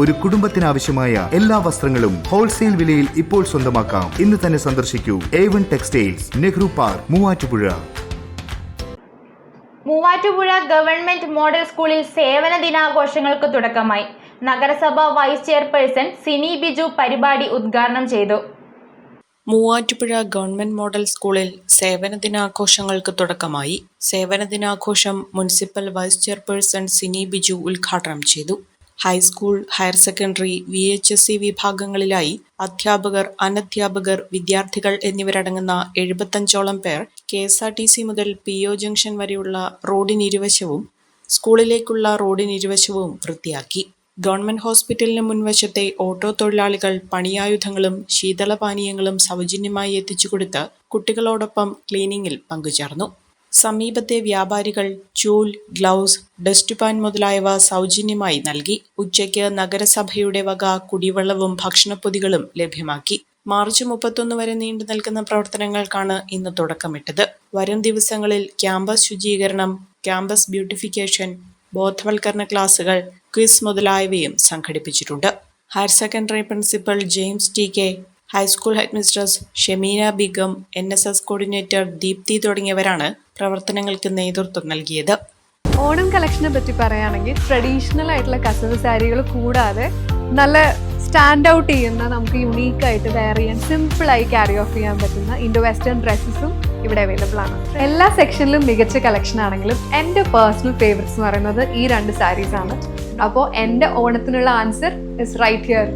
ഒരു കുടുംബത്തിനാവശ്യമായ എല്ലാ വസ്ത്രങ്ങളും ഹോൾസെയിൽ വിലയിൽ ഇപ്പോൾ സ്വന്തമാക്കാം. ഇന്ന് തന്നെ സന്ദർശിക്കൂ. A one textiles Nehru park Muvattupuzha. Muvattupuzha government model സ്കൂളിൽ സേവന ദിനാഘോഷങ്ങൾക്ക് തുടക്കമായി. നഗരസഭ വൈസ് ചെയർപേഴ്സൺ സിനി ബിജു പരിപാടി ഉദ്ഘാടനം ചെയ്തു. മൂവാറ്റുപുഴ ഗവൺമെന്റ് മോഡൽ സ്കൂളിൽ സേവന ദിനാഘോഷങ്ങൾക്ക് തുടക്കമായി. സേവന ദിനാഘോഷം municipal vice chairperson Sini Biju ഉദ്ഘാടനം ചെയ്തു. High school higher secondary V H S C വിഭാഗങ്ങളിലായി അധ്യാപകർ അനധ്യാപകർ വിദ്യാർത്ഥികൾ എന്നിവരടങ്ങുന്ന എഴുപത്തഞ്ചോളം പേർ K S R T C മുതൽ പി ഒ ജംഗ്ഷൻ വരെയുള്ള റോഡിനിരുവശവും സ്കൂളിലേക്കുള്ള റോഡിനിരുവശവും വൃത്തിയാക്കി. ഗവൺമെന്റ് ഹോസ്പിറ്റലിന് മുൻവശത്തെ ഓട്ടോ തൊഴിലാളികൾ പണിയായുധങ്ങളും ശീതളപാനീയങ്ങളും സൗജന്യമായി എത്തിച്ചുകൊടുത്ത് കുട്ടികളോടൊപ്പം ക്ലീനിങ്ങിൽ പങ്കുചേർന്നു. സമീപത്തെ വ്യാപാരികൾ ചൂൽ ഗ്ലൗസ് ഡസ്റ്റ് പാൻ മുതലായവ സൗജന്യമായി നൽകി. ഉച്ചയ്ക്ക് നഗരസഭയുടെ വക കുടിവെള്ളവും ഭക്ഷണപ്പൊതികളും ലഭ്യമാക്കി. മാർച്ച് മുപ്പത്തൊന്ന് വരെ നീണ്ടു നിൽക്കുന്ന പ്രവർത്തനങ്ങൾക്കാണ് ഇന്ന് തുടക്കമിട്ടത്. വരും ദിവസങ്ങളിൽ ക്യാമ്പസ് ശുചീകരണം ക്യാമ്പസ് ബ്യൂട്ടിഫിക്കേഷൻ ബോധവൽക്കരണ ക്ലാസുകൾ ക്വിസ് മുതലായവയും സംഘടിപ്പിച്ചിട്ടുണ്ട്. Higher secondary principal James T K high school headmistress Shemeena Begum N S S coordinator Deepthi തുടങ്ങിയവരാണ് പ്രവർത്തനങ്ങൾക്ക് നേതൃത്വം നൽകിയത്. ഓണം കളക്ഷനെ പറ്റി പറയുകയാണെങ്കിൽ ട്രഡീഷണൽ ആയിട്ടുള്ള കസവ് സാരികൾ കൂടാതെ നല്ല സ്റ്റാൻഡ് ഔട്ട് ചെയ്യുന്ന നമുക്ക് യുണീക്ക് ആയിട്ട് വെയർ ചെയ്യാൻ സിമ്പിൾ ആയി ക്യാരി ഓഫ് ചെയ്യാൻ പറ്റുന്ന ഇൻഡോ വെസ്റ്റേൺ ഡ്രസ്സസും ഇവിടെ അവൈലബിൾ ആണ്. എല്ലാ സെക്ഷനിലും മികച്ച കളക്ഷൻ ആണെങ്കിലും എന്റെ പേഴ്സണൽ ഫേവറേറ്റ്സ് എന്ന് പറയുന്നത് ഈ രണ്ട് സാരീസ് ആണ്. അപ്പോൾ എന്റെ ഓണത്തിനുള്ള ആൻസർ ഇസ് റൈറ്റ് ഹിയർ